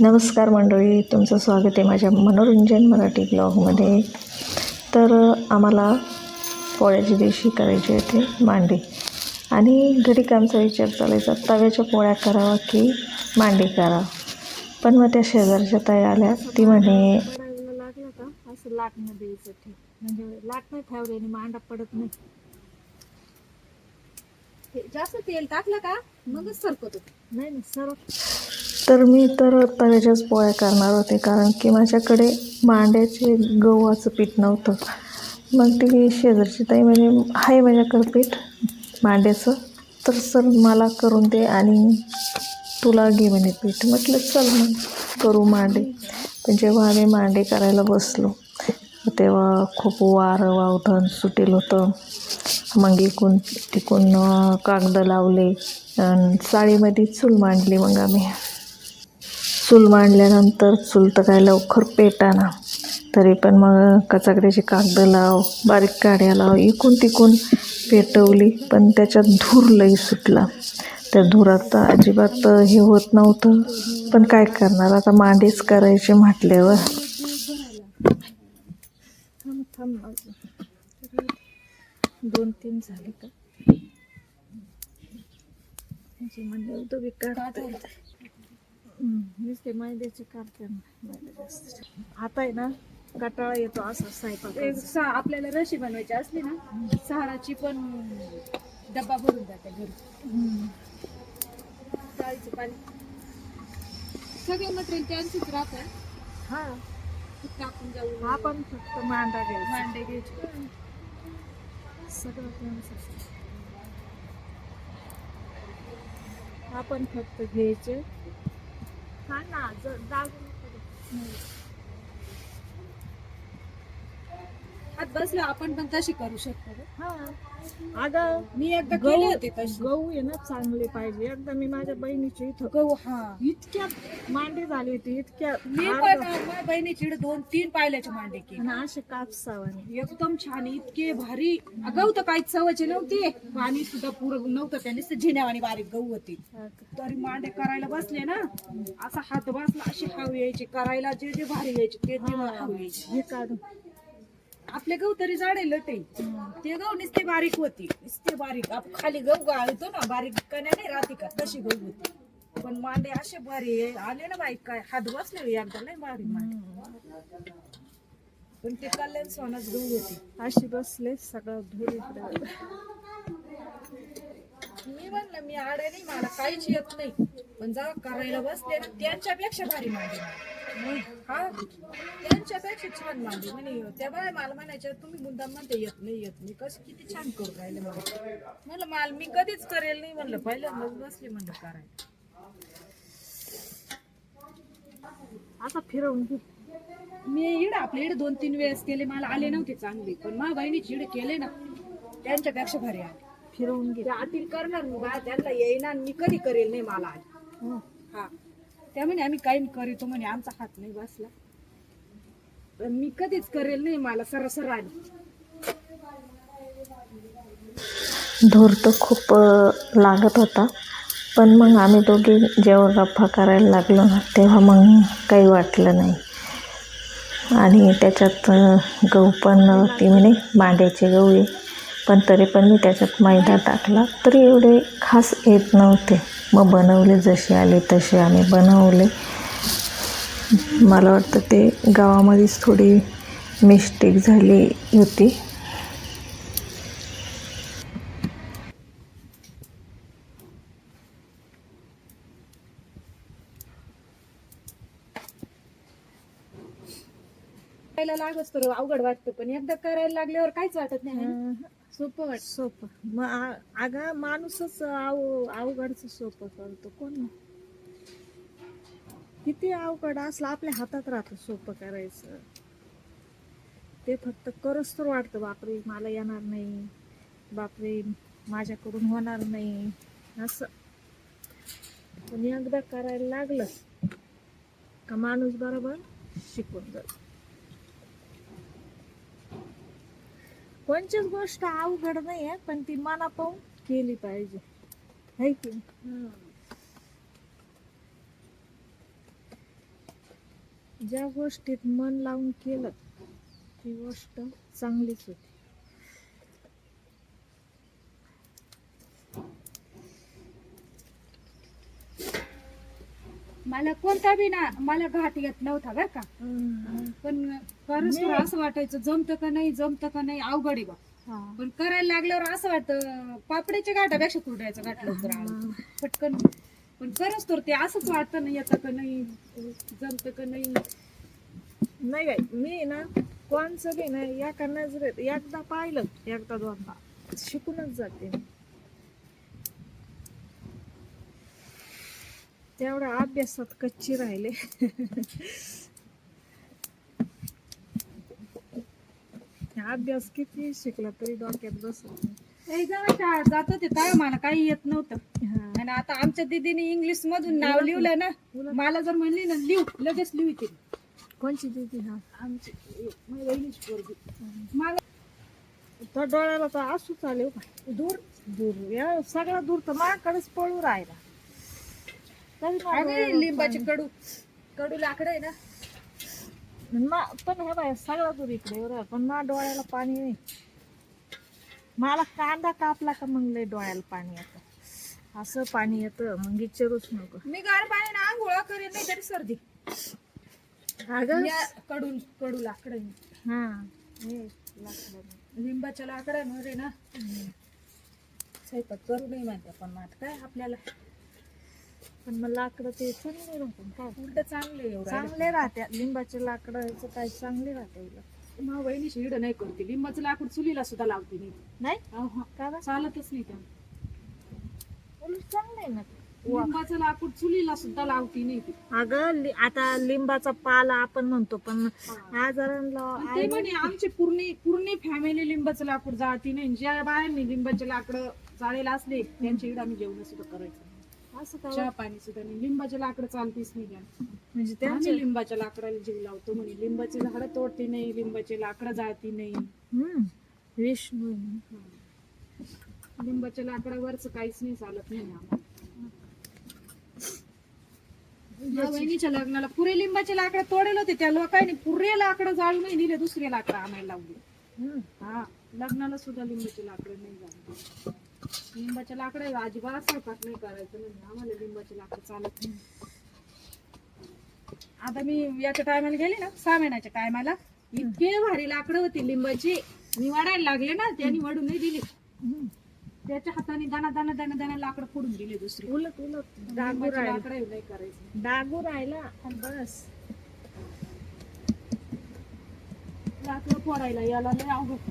नमस्कार मंडळी तुमचं स्वागत आहे माझ्या मनोरंजन मराठी ब्लॉगमध्ये. तर आम्हाला पोळ्याच्या दिवशी करायची होते मांडी. आणि घरी कामचा विचार चालायचा तव्याच्या पोळ्या करावा की मांडी करावा पण मग त्या शेजारच्या ताई आल्या ती म्हणे लागलं का असं लाटणं द्यायचं ते म्हणजे लाटणं आणि मांडा पडत नाही जास्त तेल टाकलं का? मगच सरकत नाही ना तर मी तर तव्याच्याच पोळ्या करणार होते कारण की माझ्याकडे मांड्याचे गव्हाचं पीठ नव्हतं. मग ती शेजारची ताई म्हणजे आहे माझ्याकडं पीठ मांड्याचं. तर सर मला करून दे आणि तुला घे म्हणे पीठ. म्हटलं चल मग करू मांडे. पण जेव्हा आम्ही मांडे करायला बसलो तेव्हा खूप वारं वावधन सुटेल होतं. मग इकून तिकून कागद लावले आणि साडीमध्ये चूल मांडली मग आम्ही. चूल मांडल्यानंतर चूल तर काय लवकर पेटाना. तरी पण मग कचाकड्याची कागदं लाव बारीक काड्या लाव इकून तिकून पेटवली. पण त्याच्यात धूर लई सुटला. त्या धुरात तर अजिबात हे होत नव्हतं. पण काय करणार? आता मांडीच करायचे म्हटल्यावर. दोन तीन झाले का? म्हणजे येते नुसते मैद्याचे काढते आता आहे ना कटाळा येतो असं एक स्वयंपाक सा- आपल्याला रशी बनवायची असली ना सहाराची पण डब्बा भरून जाते घरी. डाळीचं पाणी. सगळे मटेरियल त्यांचीच राहतं. हा. टाकून जाऊ आपण फक्त मांडा घ्यायचा. मांडे घ्यायचे. सगळं त्यांचं आपण फक्त घ्यायचे. हा ना जर दाबून हात बसलो आपण पण तशी करू शकतो. हा. अगं मी एकदा गहू केले होते तशी. गहू आहे ना चांगले पाहिजे. एकदा मी माझ्या बहिणीची इथं गहू हा. इतक्या मांडी झाली होती इतक्या मी पण माझ्या बहिणीची दोन तीन पायल्याचे मांडे केले आणि असे कापसावाने. एकदम छान इतके भारी. गहू तर काहीच सवयचे नव्हते. पाणी सुद्धा पुरं नव्हतं त्यांनी झिण्यावानी बारीक गहू होती. तरी मांडे करायला बसले ना असा हात बसला अशी हाव यायची. करायला जे जे भारी यायचे ते ते हाव यायचे. हे आपले गहू तरी जाडे लटे. ते गहू नुसते बारीक होती. नुसते बारीक. आप खाली गहू गाळतो ना बारीक कण्या नाही राहते का तशी गहू होती. पण मांडे असे भारी आले ना बाईक काय हात बसले एकदा नाही बारीक मांडे. पण ते कल्याण सोनाच गहू होती. अशी बसले सगळं धूर मी म्हणलं मी आडे नाही मला काहीच येत नाही. पण जेव्हा करायला बसले ना त्यांच्यापेक्षा भारी मांडी. हा छान मांडली म्हणे त्या बाय मला म्हणायच्या तुम्ही मुद्दाम म्हणते येत नाही येत नाही. कसं किती छान करू राहिले मला. म्हणलं मला मी कधीच करेल नाही. म्हणलं पहिल्यांदाच बसले म्हणलं करायला. आता फिरवून घे. मी इडे आपले इडे दोन तीन वेळेस केले मला आले नव्हते चांगले. पण माझ्या बहिणीचे इडे केले ना त्यांच्यापेक्षा भारी आले. फिरवून घे. ते आतील करणार मी बा त्यांना येईना आणि मी कधी करेल नाही मला आले. हं. हा. त्या म्हणे आम्ही काही करीतो म्हणे आमचा हात नाही बसला. पण मी कधीच करेल नाही मला सरसर आली धूर तर खूप लागत होता. पण मग आम्ही दोघे जेव्हा गप्पा करायला लागलो ना तेव्हा मग काही वाटलं नाही. आणि त्याच्यात गहू पण ती म्हणे मांड्याचे गहू आहे. पण तरी पण मी त्याच्यात मैदा टाकला. तरी एवढे खास येत नव्हते. मग बनवले जसे आले तसे आम्ही बनवले. मला वाटतं ते गावामध्येच थोडी मिस्टेक झाली होती. करायला लागत तर अवघड वाटतं पण एकदा करायला लागल्यावर काहीच वाटत नाही है ना? सोपं वाटत. सोपं. मग आ- अगं माणूसच अव अवघडच सोपं करतो. कोण? किती अवघड असलं आपल्या हातात राहतं सोपं करायचं. ते फक्त करच तर वाटतं बापरे मला येणार नाही. बापरे माझ्याकडून होणार नाही. असं. पण एकदा करायला लागलं का माणूस बरोबर शिकून जातो कोणचीच गोष्ट अवघड नाही आहे पण ती मना पाहून केली पाहिजे. है की ज्या गोष्टीत मन लावून केलं ती गोष्ट चांगलीच होती. मला कोणता बी ना मला घाट येत नव्हता बर का. पण खरंच तुला असं वाटायचं जमतं का नाही जमतं का नाही अवघड आहे बा. पण करायला लागल्यावर असं वाटतं पापडीच्या घाटापेक्षा कुरड्याचं घाट लवकर पटकन. पण खरंच तर ते असंच वाटतं ना येतं का नाही जमतं का नाही नाही बाई मी ना कोणचं बी नाही एका नजरेत एकदा पाहिलं एकदा दोनदा शिकूनच जाते मी. तेवढ्या अभ्यासात कच्ची राहिले अभ्यास किती शिकला तरी डोक्यात बसत नाही. जात होते तेव्हा मला काही येत नव्हतं. आणि आता आमच्या दीदीने इंग्लिश मधून नाव लिहिलं ना मला जर म्हणली ना लिहू लगेच लिहिते कोणची दिदी हा? आमची पोरगी. मला तर डोळ्याला तर असू चालेल दूर दूर. या सगळा दूर तर माझ्याकडेच पळू राहिला. लिंबाचे कडू. कडू लाकडं आहे ना. पाणी- मा- पण हे बाय सगळा दूर इकडे आहे. पण माझ्या डोळ्याला पाणी नाही. मला कांदा कापला का मग डोळ्याला पाणी येतं? असं पाणी येतं मग विचारूच नको. मी गार पाण्याने आंघोळा करेन नाही तरी सर्दी. अगं. या कडू कडू लाकडं. हा. हे लाकडं. लिंबाच्या लाकडांवर ना. स्वयंपाक करू नाही म्हणते पण मग आता काय आपल्याला? पण मग लाकडं ते चांगले राहतात काय? उलट चांगले एवढं. चांगले राहत्या लिंबाचे लाकडाचं काय चांगले राहते मग बहिणीची हिड नाही करते. लिंबाचं लाकूड चुलीला सुद्धा लावते नाही. नाही? का? चालतच नाही त्या उलट चांगलं आहे ना. ते. लिंबाचं लाकूड चुलीला सुद्धा लावती नाही ती. अगं लि- आता लिंबाचा पाला आपण म्हणतो पण आजारांना ते म्हणे आमची पूर्ण पूर्ण फॅमिली लिंबाचं लाकूड जाळती नाही. ज्या बायांनी लिंबाचे लाकडं जाळेला असले त्यांच्या इकडे आम्ही जेवण सुद्धा करायचं. नाही. असं चहा पाणी सुद्धा नाही. लिंबाचे लाकडं चालतीच नाही म्हणजे त्यांचे लिंबाच्या लाकडाला जीव लावतो म्हणे. लिंबाचे झाडं तोडते नाही लिंबाचे लाकडं जाळती नाही. हम्म. लिंबाच्या लाकडावरच काहीच नाही चालत नाही आम्हाला या बहिणीच्या लग्नाला पुरे लिंबाचे लाकडं तोडेल होते. त्या लोकांनी पुरे लाकडं जाळून दिले दुसरे लाकडं आणायला लावले. हा लग्नाला सुद्धा लिंबाचे लाकडं नाही जाळले लिंबाच्या लाकडं अजिबात स्वयंपाक नाही करायचं म्हणजे आम्हाला लिंबाचे लाकडं चालत नाही. आता मी याच्या टायमाला गेले ना सहा महिन्याच्या टायमाला इतके भारी लाकडं होती लिंबाची. मी वाढायला लागले ना त्यांनी वाढून नाही दिली. त्याच्या हाताने दाना दाना दाना दाना लाकडं फोडून दिले दुसरे. उलट उलट. डागू राहिला. लाकडं नाही करायचं. डागू राहिला आणि बस. लाकडं फोडायला याला लय अवघड.